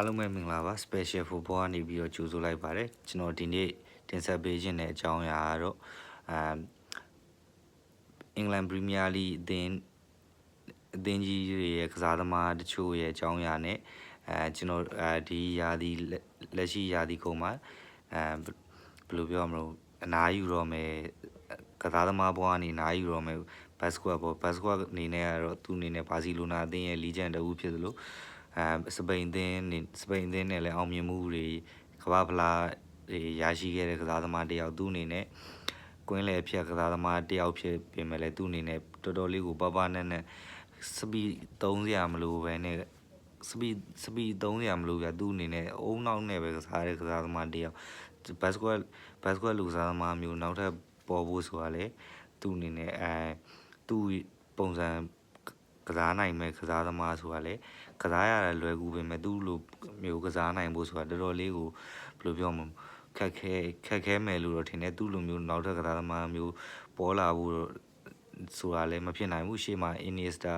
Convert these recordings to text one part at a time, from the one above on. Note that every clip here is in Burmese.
အားလုံးပဲမင်္ဂလာပါ special football ကနေပြီးတော့ကြိုဆိုလိုက်ပါတယ်ကျွန်တော်ဒီနေ့တင်ဆက်ပေးခြင်းတဲ့အကြောင်းအရာကတော့အမ်အင်္ဂလန်ပရီးမီးယားလိအသင်းအသင်းကြီးတွေရဲ့ကစားသမားတချို့ရဲ့အကြောင်းအရာနဲ့အဲကျွန်တော်အဲဒီယာဒီလက်ရှိယာဒီကုန်းမှာအဲဘယ်လိုပြောမလို့အနားယူတော့မယ်ကစားသမားဘဝကနေအနားယူတော့မယ်ဘတ်စကွာပေါ့ဘတ်စကွာအနေနဲ့ကတော့သူ့အနေနဲ့ဘာစီလိုနာအသင်းရဲ့လီဂျန်တအူးဖြစ်သလို အဲစပိန်အသင်းနေစပိန်အသင်းနဲ့လည်းအောင်မြင်မှုတွေကမ္ဘာဖလားတွေရရှိခဲ့တဲ့ကစားသမားတယောက်သူ့အနေနဲ့ကွင်းလေဖြတ်ကစားသမားတယောက်ဖြစ်ပြင်မဲ့လည်းသူ့အနေနဲ့တော်တော်လေးကိုပပနဲ့နဲ့စပီသုံးစရာမလိုပဲနဲ့စပီစပီသုံးစရာမလိုပြသူ့အနေနဲ့အုံနောက်နဲ့ပဲကစားတဲ့ကစားသမားတယောက်ဘတ်စကွက်ဘတ်စကွက်လူကစားသမားမျိုးနောက်ထပ်ပေါ်ဖို့ဆိုတာလေသူ့အနေနဲ့အဲသူ့ပုံစံ ကစားနိုင်မဲ့ကစားသမားဆိုတာလေကစားရတာလွယ်ကူပဲမဲ့သူ့လိုမျိုးကစားနိုင်ဖို့ဆိုတာတော်တော်လေးကိုဘယ်လိုပြောမလဲခက်ခဲခက်ခဲမယ်လို့တော့ထင်တယ်သူ့လိုမျိုးနောက်ထပ်ကစားသမားမျိုးပေါ်လာဖို့ဆိုတာလည်းမဖြစ်နိုင်ဘူးရှေ့မှာ Iniesta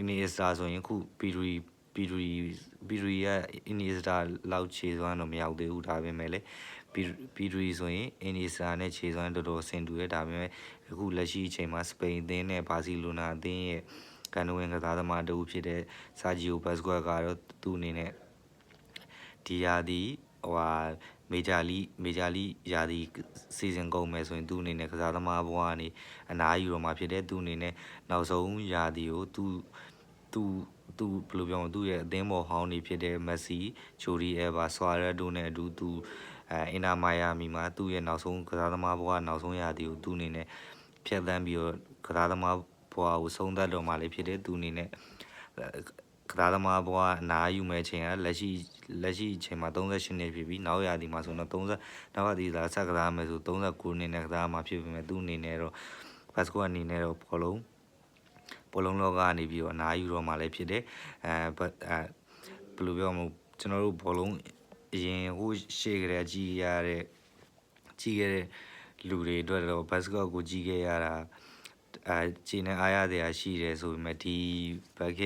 Iniesta ဆိုရင်ခုပီရီပီရီပီရီရဲ့ Iniesta လောက်ခြေစွမ်းတော့မရောက်သေးဘူးဒါပေမဲ့လည်းပီပီရီဆိုရင် Iniesta နဲ့ခြေစွမ်းတော်တော်ဆင်တူရဲ့ဒါပေမဲ့အခုလက်ရှိအချိန်မှာစပိန်အသင်းနဲ့ဘာစီလိုနာအသင်းရဲ့ ကန်နဝင်ကစားသမားတူဖြစ်တဲ့ဆာဂျီယိုဘတ်စကွက်ကတော့သူ့အနေနဲ့ဒီယာဒီဟိုဟာမေဂျာလီမေဂျာလီယာဒီစီဇန်ကုန်မယ်ဆိုရင်သူ့အနေနဲ့ကစားသမားဘဝကနေအနားယူတော့မှာဖြစ်တဲ့သူ့အနေနဲ့နောက်ဆုံးယာဒီကိုသူသူသူဘယ်လိုပြောမလဲသူ့ရဲ့အသင်းပေါ်ဟောင်းနေဖြစ်တဲ့မက်ဆီဂျိုဒီအဲဗာဆွာရက်ဒိုနဲ့အတူသူအဲအင်နာမိုင်ယာမီမှာသူ့ရဲ့နောက်ဆုံးကစားသမားဘဝနောက်ဆုံးယာဒီကိုသူ့အနေနဲ့ဖြတ်သန်းပြီးတော့ကစားသမား ဘဝကိုဆုံးသက်တော်မှာလည်းဖြစ်တဲ့သူအနေနဲ့ကစားသမားဘဝအနားယူမဲ့ချိန်ကလက်ရှိလက်ရှိချိန်မှာ38နှစ်ဖြစ်ပြီးနောက်ရာသီမှာဆိုတော့30နောက်ရာသီသာဆက်ကစားမယ်ဆို39နှစ်နဲ့ကစားမှာဖြစ်ပေမဲ့သူအနေနဲ့တော့ဘတ်စကွအနေနဲ့တော့ဘောလုံးဘောလုံးလောကကနေပြီးတော့အနားယူတော့မှလည်းဖြစ်တယ်အဲအဲဘယ်လိုပြောမလဲကျွန်တော်တို့ဘောလုံးအရင်ဟိုရှေ့ကလေးကြီးရတဲ့ကြီးခဲ့တဲ့လူတွေအတွက်တော့ဘတ်စကော့ကိုကြီးခဲ့ရတာ အဲခြေနဲ့အားရတဲ့အရှိတယ်ဆိုပေမဲ့ဒီဘက်က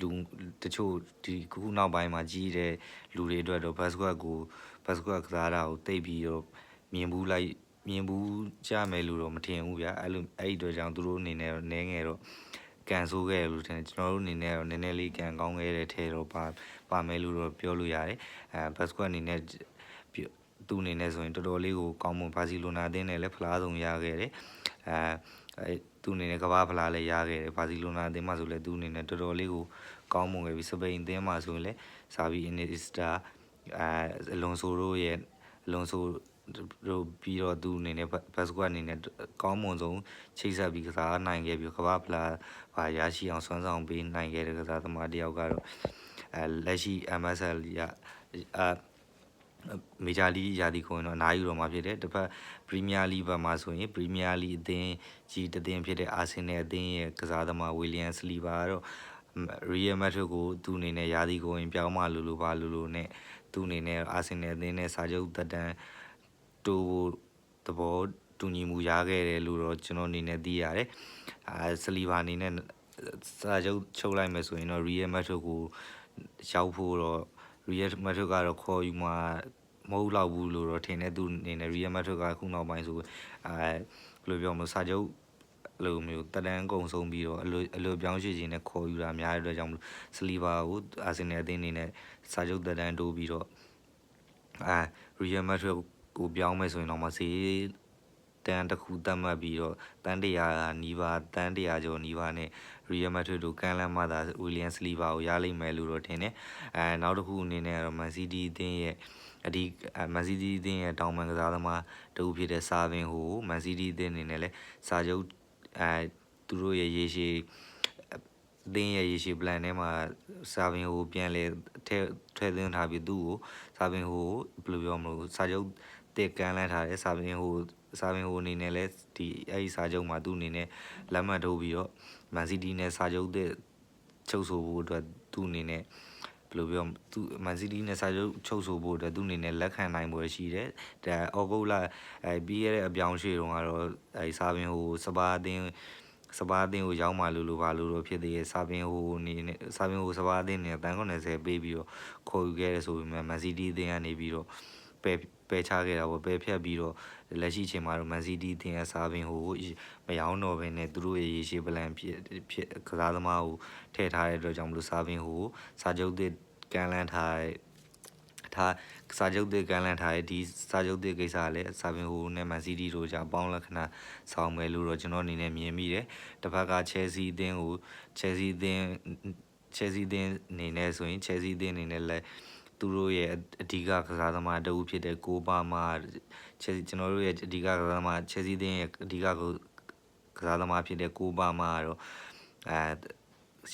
လူတချို့ဒီခုနောက်ပိုင်းမှာကြီးတဲ့လူတွေအတွက်တော့ဘတ်စကွက်ကိုဘတ်စကွက်ကစားတာကိုတိတ်ပြီးတော့မြင်ဘူးလိုက်မြင်ဘူးကြမယ်လို့တော့မထင်ဘူးဗျာအဲ့လိုအဲ့ဒီအတွက်ကြောင့်သူတို့အနေနဲ့တော့နည်းငယ်တော့ကန်ဆိုးခဲ့လို့ထင်တယ်ကျွန်တော်တို့အနေနဲ့တော့နည်းနည်းလေးကန်ကောင်းခဲ့တဲ့ထဲတော့ပါပါမယ်လို့တော့ပြောလို့ရတယ်အဲဘတ်စကွက်အနေနဲ့သူ့အနေနဲ့ဆိုရင်တော်တော်လေးကိုကောင်းမွန်ဘာစီလိုနာအသင်းနဲ့လည်းဖလားဆုံးရခဲ့တယ် အဲသူ့အနေနဲ့ကဘာဖလားလည်းရခဲ့တယ်ဘာစီလိုနာအသင်းမှာဆိုလည်းသူ့အနေနဲ့တော်တော်လေးကိုကောင်းမွန်ခဲ့ပြီစပိန်အသင်းမှာဆိုရင်လည်းဆာဗီအင်နီစတာအဲအလွန်ဆိုတို့ရဲ့အလွန်ဆိုတို့ပြီးတော့သူအနေနဲ့ဘတ်စကွက်အနေနဲ့ကောင်းမွန်ဆုံးချိတ်ဆက်ပြီးကစားနိုင်ခဲ့ပြီးကဘာဖလားဘာရရှိအောင်ဆွမ်းဆောင်ပေးနိုင်ခဲ့တဲ့ကစားသမားတယောက်ကတော့အဲလက်ရှိ MSL ရအာ မေဂျာလီရာသီကိုရင်တော့အနားယူတော့မှာဖြစ်တယ်တစ်ဖက်ပရီးမီးယားလီဘက်မှာဆိုရင်ပရီးမီးယားလီအသင်းကြီးတသင်းဖြစ်တဲ့အာဆင်နယ်အသင်းရဲ့ကစားသမားဝီလီယံစလီဘာကတော့ရီယယ်မက်ဒရစ်ကိုသူ့အနေနဲ့ရာသီကိုရင်ပြောင်းမလို့လို့ပါလို့လို့နဲ့သူ့အနေနဲ့အာဆင်နယ်အသင်းနဲ့စာချုပ်သက်တမ်းတိုးဖို့သဘောတူညီမှုရခဲ့တယ်လို့တော့ကျွန်တော်အနေနဲ့သိရတယ်အာစလီဘာအနေနဲ့စာချုပ်ချုပ်လိုက်မယ်ဆိုရင်တော့ရီယယ်မက်ဒရစ်ကိုရောက်ဖို့တော့ Real Madrid ကတော့ခေါ်ယူမှာမဟုတ်တော့ဘူးလို့တော့ထင်တယ်သူအနေနဲ့ Real Madrid ကခုနောက်ပိုင်းဆိုအဲဘယ်လိုပြောမလဲစာချုပ်လိုမျိုးတတန်းကုံဆုံးပြီးတော့အလိုအလိုပြောင်းရွှေ့ခြင်းနဲ့ခေါ်ယူတာများတဲ့အတွက်ကြောင့်မလို့စလီဘာကိုအာဆင်နယ်အသင်းအနေနဲ့စာချုပ်တတန်းတိုးပြီးတော့အဲ Real Madrid ကိုပြောင်းမယ်ဆိုရင်တော့မစီ တန်တစ်ခုတတ်မှတ်ပြီးတော့တန်တရာနီးပါးတန်တရာကျော်နီးပါးနဲ့ Real Madrid တို့ကန်လန်မှသာ William Saliba ကိုရလိမ့်မယ်လို့တော့ထင်တယ်အဲနောက်တစ်ခုအနေနဲ့ကတော့ Man City အသင်းရဲ့အဒီ Man City အသင်းရဲ့တောင်ပန်ကစားသမားတဦးဖြစ်တဲ့စာဗင်ဟို Man City အသင်းအနေနဲ့လည်းစာချုပ်အဲသူတို့ရဲ့ရေရှည်အသင်းရဲ့ရေရှည် plan ထဲမှာစာဗင်ဟိုပြန်လဲထဲထဲသွင်းထားပြီးသူ့ကိုစာဗင်ဟိုဘယ်လိုပြောမလို့စာချုပ်တက်ကန်လန်းထားတဲ့စာဗင်ဟို စာဗင်ဟိုအနေနဲ့လည်းဒီအဲဒီစာချုပ်မှာသူ့အနေနဲ့လက်မှတ်ထိုးပြီးတော့မန်စီးတီးနဲ့စာချုပ်တဲ့ချုပ်ဆိုဖို့အတွက်သူ့အနေနဲ့ဘယ်လိုပြောသူမန်စီးတီးနဲ့စာချုပ်ချုပ်ဆိုဖို့အတွက်သူ့အနေနဲ့လက်ခံနိုင်ပွဲရှိတယ်။ဒါအော်ဂုတ်လာအဲပြီးရတဲ့အပြောင်းရွှေ့တုန်းကတော့အဲစာပင်ဟိုစပါအသင်းစစပါးအသင်းကိုရောက်မှလို့လို့ပါလို့တော့ဖြစ်သေးရဲ့စာပင်ဟိုအနေနဲ့စာပင်ဟိုစပါးအသင်းနဲ့တန်90ပေးပြီးတော့ခေါ်ယူခဲ့ရဆိုပေမဲ့မန်စီးတီးအသင်းကနေပြီးတော့ပယ်ပယ် ချခဲ့တာပေါ့ပယ်ဖြတ်ပြီးတော့လက်ရှိချိန်မှာတော့မန်စီးတီးအသင်းရဲ့စာပင်ဟိုမယောင်းတော့ဘဲနဲ့သူတို့ရဲ့ရေရှည်ပလန်ဖြစ်ဖြစ်ကစားသမားကိုထည့်ထားတဲ့အတွက်ကြောင့်မလို့စာပင်ဟိုစာချုပ်သစ်ကန်လန်းထားတဲ့ထားစာချုပ်သစ်ကန်လန့်ထားတဲ့ဒီစာချုပ်သစ်ကိစ္စကလည်းစာပင်ဟိုနဲ့မန်စီးတီးတို့ကြောင့်ပေါင်းလက္ခဏာဆောင်မယ်လို့တော့ကျွန်တော်အနေနဲ့မြင်မိတယ်တစ်ဖက်ကချဲစီအသင်းကိုချဲစီအသင်းချဲစီအသင်းအနေနဲ့ဆိုရင်ချဲစီအသင်းအနေနဲ့လည်း သူတို့ရဲ့အဓိကကစားသမားတဦးဖြစ်တဲ့ကိုပါမာချဲစီကျွန်တော်တို့ရဲ့အဓိကကစားသမားချဲစီအသင်းရဲ့အဓိကကိုကစားသမားဖြစ်တဲ့ကိုပါမာကတော့အဲ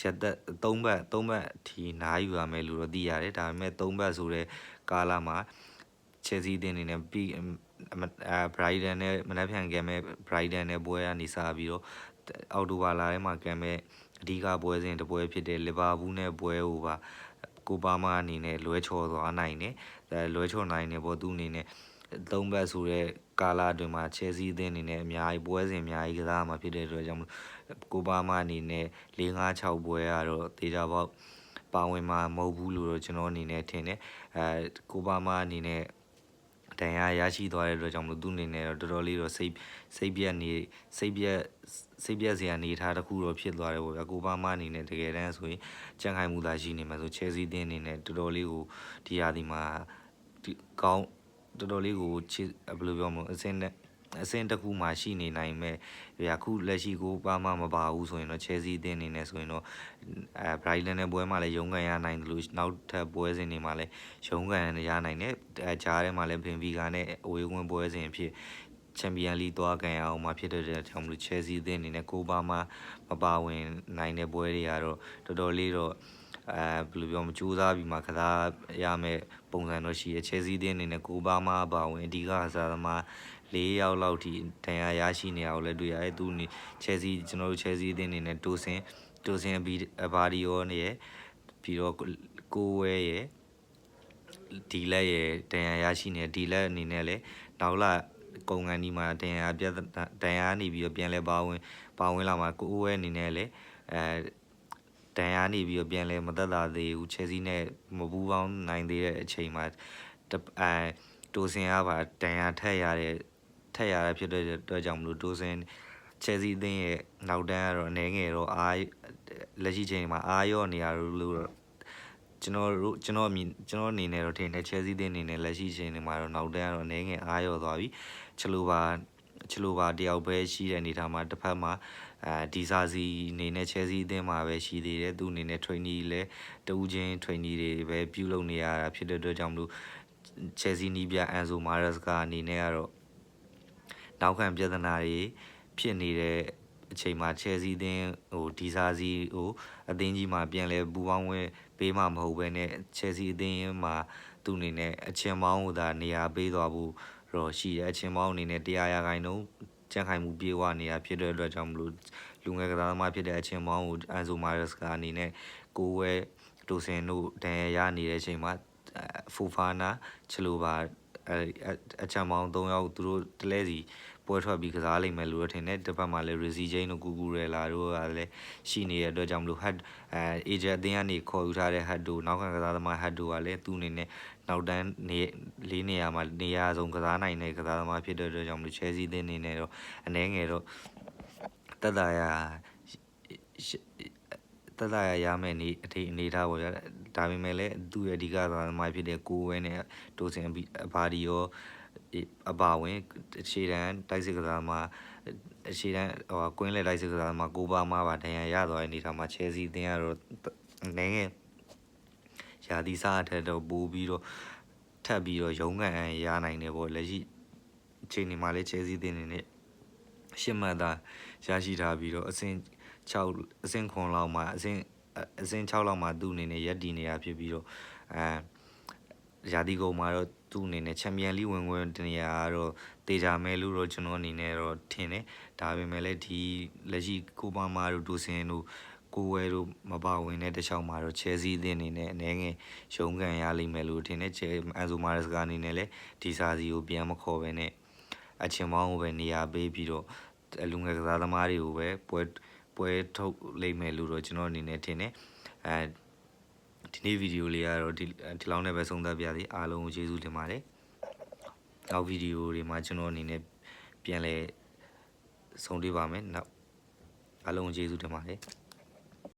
ရက်သက်၃ဘတ်၃ဘတ်အထိနားယူရမယ်လို့တော့သိရတယ်ဒါပေမဲ့၃ဘတ်ဆိုတဲ့ကာလမှာချယ်ဆီအသင်းအနေနဲ့ပြီးအဲဘရိုက်ဒန်နဲ့မနက်ဖြန်ကဲမဲ့ဘရိုက်ဒန်နဲ့ပွဲကနေစပြီးတော့အောက်တိုဘာလထဲမှာကဲမဲ့အဓိကပွဲစဉ်တစ်ပွဲဖြစ်တဲ့လီဗာပူးနဲ့ပွဲဟိုပါ ကိုပါမာအနေနဲ့လွဲချော်သွားနိုင်တယ်အဲလွဲချော်နိုင်တယ်ပေါ့သူအနေနဲ့သုံးဘတ်ဆိုတဲ့ကာလအတွင်းမှာချယ်ဆီအသင်းအနေနဲ့အများကြီးပွဲစဉ်အများကြီးကစားမှာဖြစ်တဲ့အတွက်ကြောင့်ကိုပါမာအနေနဲ့၄၅6ပွဲကတော့တေချာပေါက်ပါဝင်မှာမဟုတ်ဘူးလို့တော့ကျွန်တော်အနေနဲ့ထင်တယ်အဲကိုပါမာအနေနဲ့ တန်ရာရရှိသွားတဲ့အတွက်ကြောင့်မလို့သူ့အနေနဲ့တော့တော်တော်လေးတော့စိတ်စိတ်ပြက်နေစိတ်ပြက်စိတ်ပြက်စရာအနေထားတစ်ခုတော့ဖြစ်သွားတယ်ပေါ့ဗျာကိုပါမအနေနဲ့တကယ်တမ်းဆိုရင်ကြံ့ခိုင်မှုသာရှိနေမှာဆိုချဲစီတင်းအနေနဲ့တော်တော်လေးကိုဒီရာဒီမှာဒီကောင်းတော်တော်လေးကိုချစ်ဘယ်လိုပြောမလဲအစင်းနဲ့ အစင်းတစ်ခုမှရှိနေနိုင်မဲ့ဗျာခုလက်ရှိကိုပါမမပါဘူးဆိုရင်တော့ချဲစီတင်းအနေနဲ့ဆိုရင်တော့အဲဘရိုက်လန်နဲ့ပွဲမှာလည်းရုံးကန်ရနိုင်တယ်လို့နောက်ထပ်ပွဲစဉ်တွေမှာလည်းရုံးကန်ရနိုင်တယ်အဲဂျားထဲမှာလည်းဘင်ဗီကာနဲ့အဝေးဝင်ပွဲစဉ်ဖြစ်ချန်ပီယံလိသွားကန်ရအောင်မှာဖြစ်တဲ့ကြောင့်မလို့ချဲစီအသင်းအနေနဲ့ကိုပါမမပါဝင်နိုင်တဲ့ပွဲတွေကတော့တော်တော်လေးတော့ အဲဘယ်လိုပြောမကြိုးစားပြီးမှကစားရမယ်ပုံစံတော့ရှိရချဲစီအသင်းအနေနဲ့ကိုပါမပါဝင်အဓိကစားသမား၄ယောက်လောက်ထိတန်ရာရရှိနေအောင်လည်းတွေ့ရတယ်သူနေချဲစီကျွန်တော်တို့ချဲစီအသင်းအနေနဲ့တိုးစင်တိုးစင်ဘီဘာဒီယောနဲ့ပြီးတော့ကိုဝဲရဲ့ဒီလက်ရဲ့တန်ရာရရှိနေဒီလက်အနေနဲ့လည်းနောက်လာကုန်ကန်ဒီမှာတန်ရာပြတန်ရာနေပြီးတော့ပြန်လဲပါဝင်ပါဝင်လာမှာကိုဝဲအနေနဲ့လည်းအဲ တန်ရာနေပြီးတော့ပြန်လဲမသက်သာသေးဘူးချဲစီနဲ့မပူးပေါင်းနိုင်သေးတဲ့အချိန်မှာအဲတိုးစင်ကပါတန်ရာထက်ရတဲ့ထက်ရတာဖြစ်တဲ့အတွက်ကြောင့်မလို့တိုးစင်ချဲစီအသင်းရဲ့နောက်တန်းကတော့အနေငယ်တော့အားလက်ရှိချိန်မှာအားရော့နေရလို့ကျွန်တော်တို့ကျွန်တော်အမြင်ကျွန်တော်အနေနဲ့တော့ထင်တယ်ချဲစီတင်းအနေနဲ့လက်ရှိချိန်တွေမှာတော့နောက်တန်းကတော့အနေငယ်အားရော့သွားပြီချလိုပါချလိုပါတယောက်ပဲရှိတဲ့အနေထားမှာတစ်ဖက်မှာ အဲဒီစာစီအနေနဲ့ချဲစီအသင်းမှာပဲရှိသေးတယ်သူအနေနဲ့ trainee လဲတူးချင်း trainee တွေပဲပြုလုပ်နေရတာဖြစ်တဲ့အတွက်ကြောင့်မလို့ချဲစီနီးပြအန်ဆိုမာရက်စ်ကအနေနဲ့ကတော့နောက်ခံပြဿနာတွေဖြစ်နေတဲ့အချိန်မှာချဲစီအသင်းဟိုဒီစာစီဟိုအသင်းကြီးမှာပြန်လဲပူပေါင်းဝင်ပေးမှမဟုတ်ဘဲနဲ့ချဲစီအသင်းမှာသူ့အနေနဲ့အချင်းမောင်းကိုသာနေရာပေးသွားဖို့တော့ရှိတယ်အချင်းမောင်းအနေနဲ့တရားရခိုင်နှုန်း ကြံ့ခိုင်မှုပြေဝနေတာဖြစ်တဲ့အတွက်ကြောင့်မလို့လူငယ်ကစားသမားဖြစ်တဲ့အချင်းမောင်းကိုအန်ဆိုမာရက်စ်ကအနေနဲ့ကိုဝဲတိုစင်တို့တန်ရရနေတဲ့အချိန်မှာဖူဖာနာချလိုပါအချမ်းမောင်း၃ယောက်သူတို့တလဲစီပွဲထွက်ပြီးကစားလိမ့်မယ်လို့ထင်တယ်တစ်ဖက်မှာလည်း Rizzy Jane တို့ကူကူရဲလာတို့ကလည်းရှိနေတဲ့အတွက်ကြောင့်မလို့ head အဲ agent အသင်းကနေခေါ်ယူထားတဲ့ head တို့နောက်ခံကစားသမား head တို့ကလည်းသူ့အနေနဲ့ နောက်တန်းနေလေးနေရာမှာနေရာဆုံးကစားနိုင်တဲ့ကစားသမားဖြစ်တဲ့အတွက်ကြောင့်မလို့ Chelsea အသင်းအနေနဲ့တော့အနည်းငယ်တော့တက်တာရတက်တာရရမယ်နေအထိအနေထားပေါ့ဗျာဒါပေမဲ့လည်းသူ့ရဲ့အဓိကသမားဖြစ်တဲ့ကိုဝဲနဲ့တိုးစင်ဘာဒီရောအပါဝင်အခြေတန်းတိုက်စစ်ကစားမှာအခြေတန်းဟိုကွင်းလေတိုက်စစ်ကစားမှာကိုပါမပါတန်ရရသွားတဲ့အနေထားမှာချဲစီအသင်းကတော့နည်းငယ် ရာသီစားအထက်တော့ပိုးပြီးတော့ထပ်ပြီးတော့ရုံးကန်ရနိုင်တယ်ပေါ့လက်ရှိအချိန်ဒီမှာလည်းချဲစီအသင်းနေနဲ့ရှစ်မှတ်သားရရှိထားပြီးတော့အဆင့်6အဆင့်9လောက်မှာအဆင့်အဆင့်6လောက်မှာသူ့အနေနဲ့ရက်တည်နေတာဖြစ်ပြီးတော့အဲရာသီကုန်မှာတော့သူ့အနေနဲ့ချန်ပီယံလိဝင်ခွင့်တနေရာကတော့တေချာမဲလို့တော့ကျွန်တော်အနေနဲ့တော့ထင်တယ်ဒါပေမဲ့လည်းဒီလက်ရှိကိုပါမာတို့ဒိုစင်တို့ ကိုဝဲတို့မပါဝင်တဲ့တခြားမှာတော့ချဲစီအသင်းအနေနဲ့အနေငယ်ရုံးကန်ရလိမ့်မယ်လို့ထင်တယ်ချဲအန်ဆိုမာရက်စ်ကအနေနဲ့လည်းဒီစာစီကိုပြန်မခေါ်ဘဲနဲ့အချင်းမောင်းကိုပဲနေရာပေးပြီးတော့လူငယ်ကစားသမားတွေကိုပဲပွဲပွဲထုတ်လိမ့်မယ်လို့တော့ကျွန်တော်အနေနဲ့ထင်တယ်အဲဒီနေ့ဗီဒီယိုလေးကတော့ဒီဒီလောက်နဲ့ပဲဆုံးသက်ပြသည်အားလုံးကိုကျေးဇူးတင်ပါတယ်နောက်ဗီဒီယိုတွေမှာကျွန်တော်အနေနဲ့ပြန်လဲဆုံးတွေ့ပါမယ်နောက်အားလုံးကိုကျေးဇူးတင်ပါတယ်